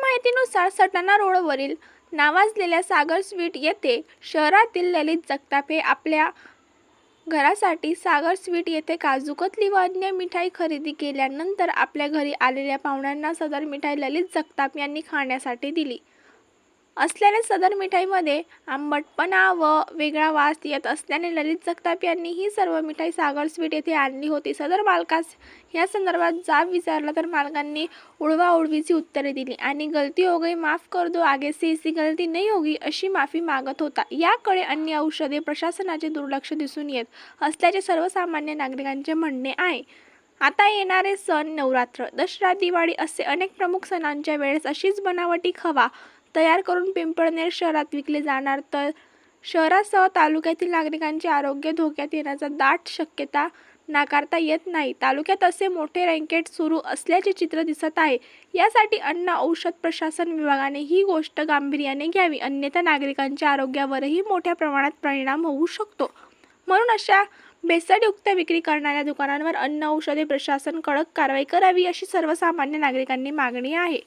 माहितीनुसार सटाणा रोडवरील नावाजलेल्या सागर स्वीट येथे शहरातील ललित जगताप हे आपल्या घरासाठी सागर स्वीट येथे काजू कतली व अन्य मिठाई खरेदी केल्यानंतर आपल्या घरी आलेल्या पाहुण्यांना सदर मिठाई ललित जगताप यांनी खाण्यासाठी दिली. असल्याने सदर मिठाईमध्ये आंबटपणा व वेगळा वास येत असल्याने ललित जगताप यांनी ही सर्व मिठाई सागर स्वीट येथे आणली होती. सदर मालकास या संदर्भात जाब विचारला तर मालकांनी उडवाउडवीची उत्तरे दिली आणि गलती हो गई माफ कर दो आगे से ऐसी गलती नाही होगी अशी माफी मागत होता. याकडे अन्य औषधे प्रशासनाचे दुर्लक्ष दिसून येत असल्याचे सर्वसामान्य नागरिकांचे म्हणणे आहे. आता येणारे सण नवरात्र दसरा दिवाळी असे अनेक प्रमुख सणांच्या वेळेस अशीच बनावटी खवा तयार करून पिंपळनेर शहरात विकले जाणार. तर शहरासह तालुक्यातील नागरिकांचे आरोग्य धोक्यात येण्याचा दाट शक्यता नाकारता येत नाही. तालुक्यात असे मोठे रँकेट सुरू असल्याचे चित्र दिसत आहे. यासाठी अन्न औषध प्रशासन विभागाने ही गोष्ट गांभीर्याने घ्यावी. अन्यथा नागरिकांच्या आरोग्यावरही मोठ्या प्रमाणात परिणाम होऊ शकतो. म्हणून अशा बेसडयुक्त विक्री करणाऱ्या दुकानांवर अन्न औषधे प्रशासन कडक कारवाई करावी अशी सर्वसामान्य नागरिकांनी मागणी आहे.